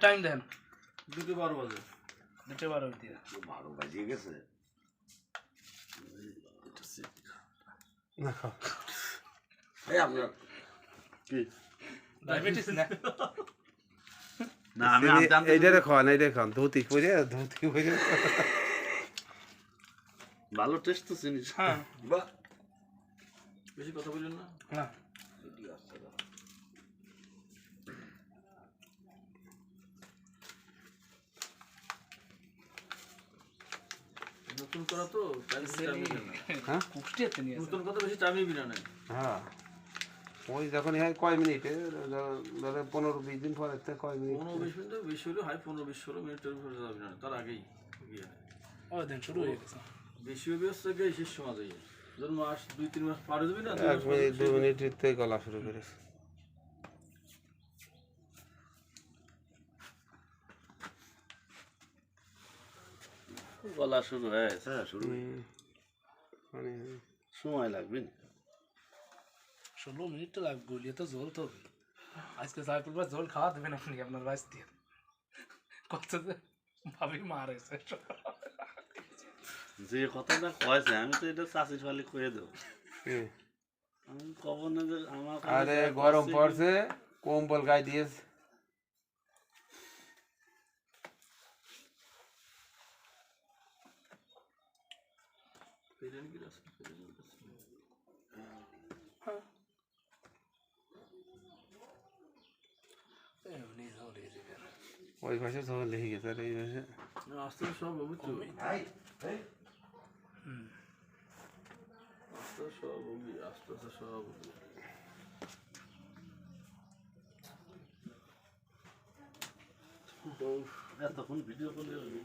Time দেন। দুটো বারো বাজে। দুটো বারো দিয়ে বারো বাজিয়ে গেছে। এই আপনার কি? ডায়াবেটিস না? না আমি এই- আনতে আনতে এইটারে খাওয়ান এইটারে খাওয়ান ধুতি পরে ধুতি পরে। ভালো টেস্ট তো চিনিস হ্যাঁ। বাহ। বেশি কথা বললেন না? না। নতুন করা তো হ্যাঁ? কুষ্টিয়াতে নিয়ে নতুন কথা বেশি টাইম নিবি না নাই হ্যাঁ। ওই যখন হয় কয় মিনিটে ধরো পনেরো বিশ দিন পরে কয় মিনিট? পনেরো বিশ মিনিট বেশি হলে হাই পনেরো বিশ ষোলো মিনিটের উপরে যাবি না তার আগেই ও দিন শুরু হয়ে গেছে। বেশি হবে হচ্ছে গিয়ে শেষ সময় যাই মাস দুই তিন মাস পার হয়ে যাবি না এক মিনিট পরে দু মিনিট থেকে গলা শুরু করেছে। গলা শুরু হয়েছে হ্যাঁ শুরু মানে সময় লাগবে না। ষোলো মিনিট তো লাগবে গলিয়ে তো জল তো আজকে চার পাঁচবার জল খাওয়া দেবেন আপনি আপনার বাইশ দিয়ে কত যে ভাবি মারেছে যে কথাটা কয়েছে আমি তো এটা চাষির ফালি কয়ে দেবো। আমি কব না যে আমার আরে গরম পড়ছে কম্বল গায়ে দিয়েছে। এমনি জল ওই পাশে সব লেগে গেছে আর এই না, আস্তে সব হবে তো আস্তে আস্তে সব হবে আস্তে আস্তে সব হবে এতক্ষণ ভিডিও করলে ভিডিও